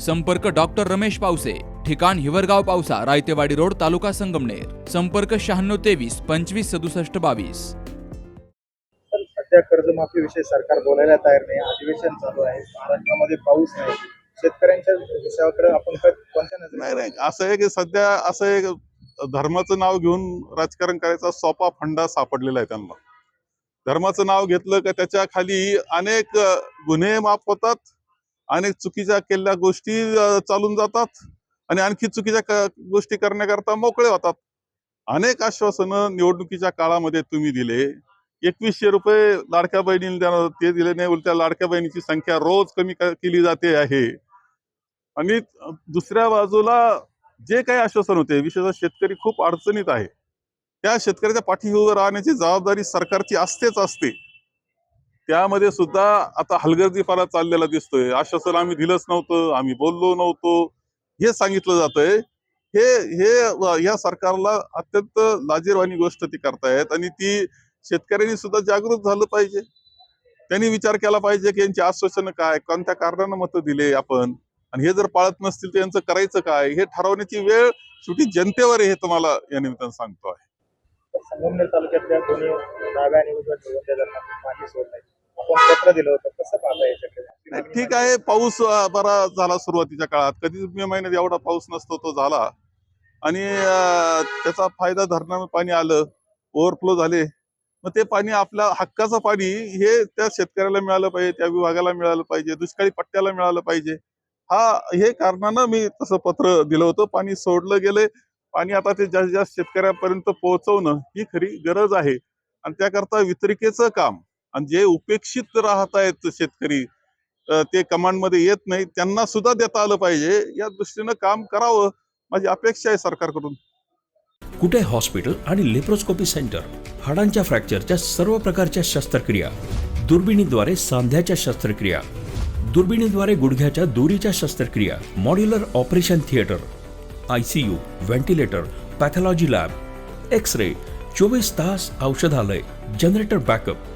संपर्क डॉक्टर रमेश पावसे ठिकाण हिवरगाव पावसा रायतेवाडी रोड तालुका संगमनेर. संपर्क शहाण्णव तेवीस पंचवीस सदुसष्ट बावीस. तर सध्या कर्जमाफीविषयी सरकार बोलायला तयार नाही. अधिवेशन चालू आहे. महाराष्ट्रामध्ये पाऊस नाही. शेतकऱ्यांच्या विषयाकडे आपण क- कोणत्या नाही नजरेने नाही असं आहे की सध्या असं एक धर्माचं नाव घेऊन राजकारण करायचा सोपा फंडा सापडलेला आहे त्यांना. धर्माचं नाव घेतलं का त्याच्याखाली अनेक अ, गुन्हे माफ होतात. अनेक चुकीच्या केलेल्या गोष्टी चालून जातात आणि आणखी चुकीच्या गोष्टी करण्याकरता मोकळे होतात. अनेक आश्वासनं निवडणुकीच्या काळामध्ये तुम्ही दिले. एकवीसशे रुपये लाडक्या बहिणीला ते दिले नाही उलट्या लाडक्या बहिणीची संख्या रोज कमी केली जाते आहे. आणि दुसऱ्या बाजूला जे काही आश्वासन होते विशेषतः शेतकरी खूप अडचणीत आहे. त्या शेतकऱ्याच्या पाठीवर राहण्याची जबाबदारी सरकारची असतेच असते. त्यामध्ये सुद्धा आता हलगर्जीपणा चाललेला दिसतोय. आश्वासन आम्ही दिलंच नव्हतं आम्ही बोललो नव्हतो. हे सांगितलं जातंय. हे हे या सरकारला अत्यंत लाजीरवाणी गोष्ट ती करतायत आणि ती शेतकऱ्यांनी सुद्धा जागृत झालं पाहिजे. त्यांनी विचार केला पाहिजे की यांची आश्वासनं काय कोणत्या कारणानं मतं दिले आपण? आणि हे जर पाळत नसतील तर यांचं करायचं काय? हे ठरवण्याची वेळ शेवटी जनतेवर आहे हे तुम्हाला या निमित्तानं सांगतो आहे. संगमनेर तालुक्यातल्या दोन्ही डाव्या आणि उजव्या आपण पत्र दिलं होतं. कसं पाहता याच्याकडे? ठीक आहे पाऊस बरा झाला सुरुवातीच्या काळात. कधीच मे महिन्यात एवढा पाऊस नसतो तो झाला. आणि त्याचा फायदा धरणामध्ये पाणी आलं ओव्हरफ्लो झाले. मग ते पाणी आपल्या हक्काचं पाणी हे त्या शेतकऱ्याला मिळालं पाहिजे त्या विभागाला मिळालं पाहिजे दुष्काळी पट्ट्याला मिळालं पाहिजे. हा हे कारणानं मी तसं पत्र दिलं होतं. पाणी सोडलं गेले पाणी आता ते जास्त जास्त शेतकऱ्यापर्यंत पोहोचवणं ही खरी गरज आहे. आणि त्याकरता वितरिकेचं काम. आणि जे उपेक्षित राहत आहेत शेतकरी ते कमांडमध्ये येत नाही त्यांना सुद्धा देता आलं पाहिजे. या दृष्टीनं काम करावं माझी अपेक्षा आहे सरकारकडून. कुठे हॉस्पिटल आणि लेप्रोस्कोपी सेंटर हाडांच्या फ्रॅक्चरच्या सर्व प्रकारच्या शस्त्रक्रिया दुर्बिणीद्वारे सांध्याच्या शस्त्रक्रिया दुर्बिणीद्वारे गुडघ्याच्या दोरीच्या शस्त्रक्रिया modular operation theatre I C U ventilator pathology lab X ray चोवीस तास औषधालय generator backup